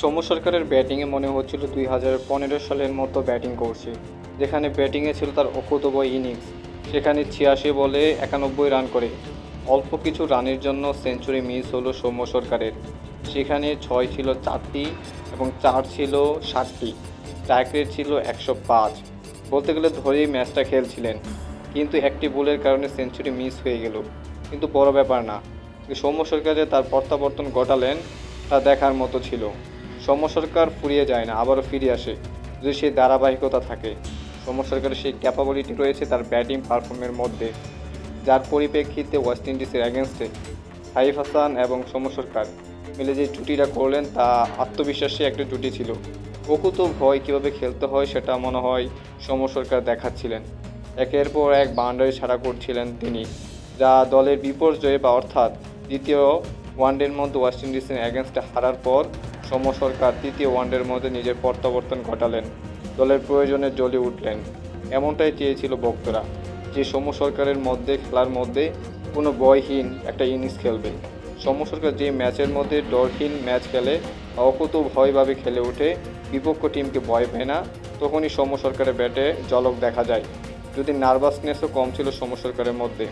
সৌম্য সরকারের ব্যাটিংয়ে মনে হচ্ছিল দুই হাজার পনেরো সালের মতো ব্যাটিং করছে, যেখানে ব্যাটিংয়ে ছিল তার অকুতবয় ইনিংস, সেখানে ছিয়াশি বলে একানব্বই রান করে। অল্প কিছু রানের জন্য সেঞ্চুরি মিস হলো সৌম্য সরকারের, সেখানে ছয় ছিল চারটি এবং চার ছিল ষাটটি, স্ট্রাইক রেট ছিল একশো পাঁচ। বলতে গেলে ধরেই ম্যাচটা খেলছিলেন, কিন্তু একটি বলের কারণে সেঞ্চুরি মিস হয়ে গেল। কিন্তু বড় ব্যাপার না সৌম্য সরকার যে তার প্রত্যাবর্তন ঘটালেন, তা দেখার মতো ছিল। সৌম্য সরকার ফুরিয়ে যায় না, আবারও ফিরে আসে। যদি সেই ধারাবাহিকতা থাকে, সৌম্য সরকারের সেই ক্যাপাবিলিটি রয়েছে তার ব্যাটিং পারফর্মের মধ্যে। যার পরিপ্রেক্ষিতে ওয়েস্ট ইন্ডিজের অ্যাগেনস্টে সাইফ হাসান এবং সৌম্য সরকার মিলে যে জুটিটা করলেন, তা আত্মবিশ্বাসী একটা জুটি ছিল। প্রকৃত ভয় কীভাবে খেলতে হয় সেটা মনে হয় সৌম্য সরকার দেখাচ্ছিলেন। একের পর এক বাউন্ডারি ছাড়া করছিলেন তিনি, যা দলের বিপর্যয়ে বা অর্থাৎ দ্বিতীয় ওয়ানডের মধ্যে ওয়েস্ট ইন্ডিজের অ্যাগেনস্টে হারার পর সৌম্য সরকার তৃতীয় ওয়ানডের মধ্যে নিজের প্রত্যাবর্তন ঘটালেন। দলের প্রয়োজনে জ্বলে উঠলেন। এমনটাই চেয়েছিল ভক্তরা যে, সৌম্য সরকারের মধ্যে, খেলার মধ্যে কোনো বয়হীন একটা ইনিংস খেলবে। সৌম্য সরকার যে ম্যাচের মধ্যে ডরহীন ম্যাচ খেলে, অকুত ভয়ভাবে খেলে ওঠে, বিপক্ষ টিমকে ভয় পায় না, তখনই সৌম্য সরকারের ব্যাটে জলক দেখা যায়। যদি নার্ভাসনেসও কম ছিল সৌম্য সরকারের মধ্যে।